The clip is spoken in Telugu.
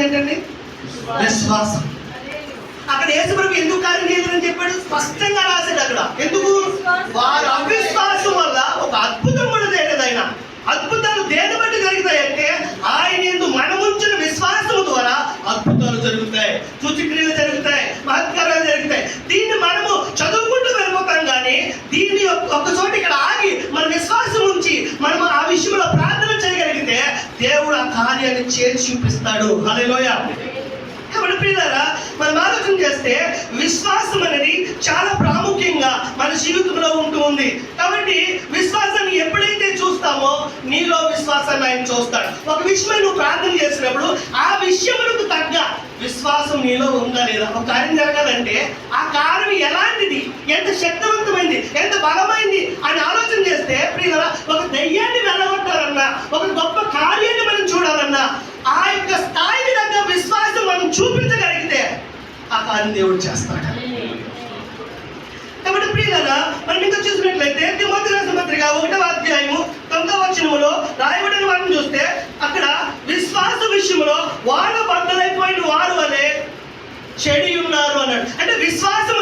కావాల్సింది ఏంటండి విశ్వాసం. అక్కడ యేసుప్రభు ఎందుకు కార్యం చేయలేదని చెప్పాడు? స్పష్టంగా రాశాడు అక్కడ. ఎందుకు? వారి అవిశ్వాసం వల్ల ఒక అద్భుతం కూడా చేయలేదు ఆయన. అద్భుతాలు దేని బట్టి జరుగుతాయంటే ఆయన ఎందు మనముంచిన విశ్వాసం ద్వారా అద్భుతాలు జరుగుతాయి. సూచక్రియలు జరుగుతాయి మహత్కారాలు జరుగుతాయి దీన్ని మనము చదువుకుంటూ వెళ్ళిపోతాం కానీ దీన్ని ఒక- ఒక చోట ఇక్కడ ఆగి మన విశ్వాసం ఉంచి మనం ఆ విషయంలో ప్రార్థన చేయగలిగితే దేవుడు ఆ కార్యాన్ని చేర్చి చూపిస్తాడు. హల్లెలూయా. కాబట్టి పిల్లరా మనం ఆలోచన చేస్తే విశ్వాసం అనేది చాలా ప్రాముఖ్యంగా మన జీవితంలో ఉంటూ ఉంది. కాబట్టి విశ్వాసాన్ని ఎప్పుడైతే చూస్తామో నీలో విశ్వాసాన్ని ఆయన చూస్తాడు. ఒక విషయమై నువ్వు ప్రార్థన చేసినప్పుడు ఆ విషయములకు తగ్గ విశ్వాసం నీలో ఉందా లేదా? ఒక కార్యం జరగాలంటే ఆ కార్యం ఎలాంటిది? ఎంత శక్తివంతమైంది? ఎంత బలమైంది? అని ఆలోచన చేస్తే ప్రియుల ఒక దయ్యాన్ని వెళ్ళగొట్టాలన్నా ఒక గొప్ప కార్యాన్ని మనం చూడాలన్నా ఆ యొక్క స్థాయిని తగ్గ విశ్వాసం మనం చూపించగలిగితే ఆ కార్యం దేవుడు చేస్తాడు. కాబట్టి ప్రియులరా మనం ఇంకా చూసినట్లయితే తిమోతి రాసిన పత్రిక ఒకటవ అధ్యాయము తొమ్మిదవ వచనములో రాయబడిన వారిని చూస్తే అక్కడ విశ్వాస విషయంలో వాళ్ళ బద్దలైపోయిన వారు వలె చెడి ఉన్నారు అన్నాడు. అంటే విశ్వాసం